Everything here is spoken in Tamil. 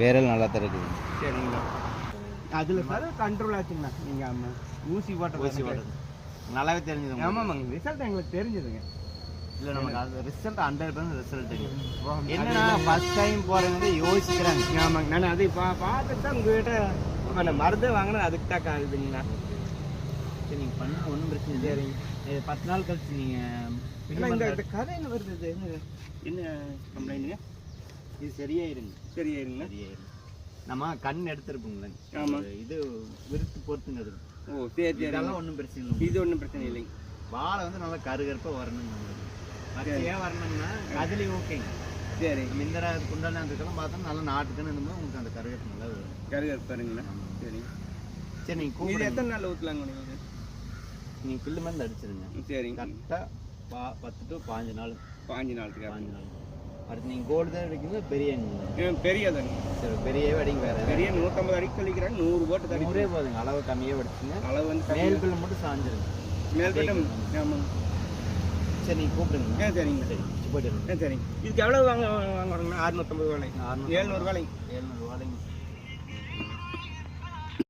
வேரல் நல்லா தான் இருக்குது. சரிங்களா அதில் சார் கண்ட்ரோல் ஆச்சுங்கண்ணா நீங்கள் ஆமாம் ஊசி போட்ட ஊசி போட்டது. நல்லாவே தெரிஞ்சது ஆமாம்மாங்க ரிசல்ட் எங்களுக்கு தெரிஞ்சதுங்க. இல்லை நமக்கு அது ரிசல்ட் ஹண்ட்ரட் பர்சன்ட் ரிசல்ட் என்னன்னா ஃபர்ஸ்ட் டைம் போகிறவங்க யோசிக்கிறாங்க. ஆமாங்க. நான் அதை பா பார்த்துட்டு தான் உங்ககிட்ட நான் மருந்து வாங்கினது அதுக்கு தான் காகுதுங்கண்ணா சரி நீங்கள் பண்ணுங்க ஒன்றும் பிரச்சனை இல்லை. சரிங்க பத்து நாள் கழிச்சு நீங்கள் இந்த கதை என்ன வருது? இது என்ன? என்ன கம்ப்ளைண்ட்டுங்க இது சரியாயிருங்க சரியாயிருங்களா சரியாயிரும் நம்ம கண் எடுத்திருப்போங்களே ஆமா. இது விருத்து பொறுத்துங்க ஓ சரி சரி. இதெல்லாம் ஒன்றும் பிரச்சனை இல்லை இது ஒன்றும் பிரச்சனை இல்லைங்க. வாழை வந்து நல்லா கருகருப்பாக வரணுங்க நம்மளுக்கு பச்சையா வரணும்னா கதிலி ஓகேங்க. சரி. மிந்தர குண்டான அதுக்கெல்லாம் பார்த்தா நல்லா நாட்டுக்குன்னு இருந்தோம் உங்களுக்கு அந்த கருகருப்பு நல்லா வரும். கருகருப்பு பாருங்களா சரி. சரி நீங்கள் இது எத்தனை நாள் ஊற்றலாங்க நீங்கள் நீங்கள் பில்லு மருந்து அடிச்சிருங்க. சரிங்க கரெக்டாக பா பத்து டு பாஞ்சு நாள். பாஞ்சு நாளுக்கு பாஞ்சு நாள். அடுத்து நீங்கள் கோல்டு தான் அடிக்கிறது பெரிய பெரியதாங்க சரி பெரியவே அடிங்க வேற பெரிய நூற்றம்பது அடிக்கு கழிக்கிறாங்க நூறு போட்டு தடி. நூறே போதுங்க அளவு கம்மியாக அடிச்சுங்க அளவு வந்து மேல் பில்லு மட்டும் சாஞ்சிருங்க மேல்பட்டம் ஆமாங்க சரி நீங்கள் கூப்பிடுங்க. ஆ சரிங்க. சரி போயிட்டு சரிங்க. இதுக்கு எவ்வளோ வாங்க வாங்குறோங்கண்ணா அறுநூத்தம்பது வேலை அறுநூறு ஏழ்நூறு வேலைங்க ஏழ்நூறு ரூபாய்ங்க